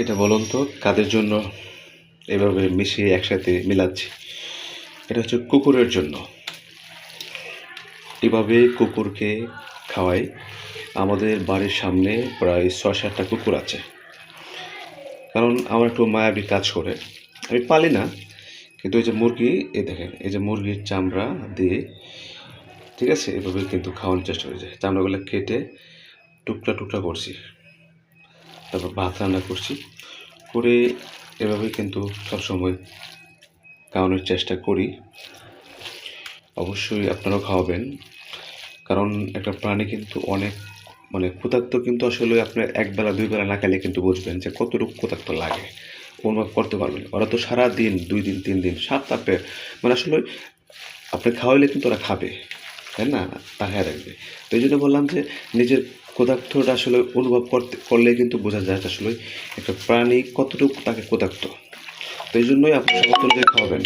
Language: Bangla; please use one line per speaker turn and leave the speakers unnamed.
এটা বলুন তো, কাদের জন্য এভাবে মিশিয়ে একসাথে মিলাচ্ছি? এটা হচ্ছে কুকুরের জন্য। এভাবে কুকুরকে খাওয়াই। আমাদের বাড়ির সামনে প্রায় ছয় সাতটা কুকুর আছে। কারণ আমার একটু মায়াবী কাজ করে। আমি পালি না, কিন্তু এই যে মুরগি, এই দেখেন, এই যে মুরগির চামড়া দিয়ে, ঠিক আছে? এভাবে কিন্তু খাওয়ানোর চেষ্টা করেছে চামড়াগুলো কেটে টুকরা টুকরা করছি। তারপর ভাত রান্না করছি। করে এভাবেই কিন্তু সবসময় খাওয়ানোর চেষ্টা করি। অবশ্যই আপনারাও খাওয়াবেন। কারণ একটা প্রাণী কিন্তু অনেক মানে ক্ষুধার্ত কিন্তু আসলে আপনার একবেলা দুই বেলা না খেলে কিন্তু বুঝবেন যে কতটুকু ক্ষুধার্ত লাগে। অনুভব করতে পারবেন? ওরা তো সারা দিন দুই দিন, তিন দিন, সাত, আটে মানে আসলে আপনি খাওয়াইলে কিন্তু ওরা খাবে, তাই না? তাহাই রাখবে। তো এই জন্য বললাম যে নিজের ক্ষুধার্তটা আসলে অনুভব করতে, করলে কিন্তু বোঝা যায় আসলে একটা প্রাণী কতটুকু তাকে ক্ষুধার্থ তো এই জন্যই আপনি সমতুল্য খাওয়াবেন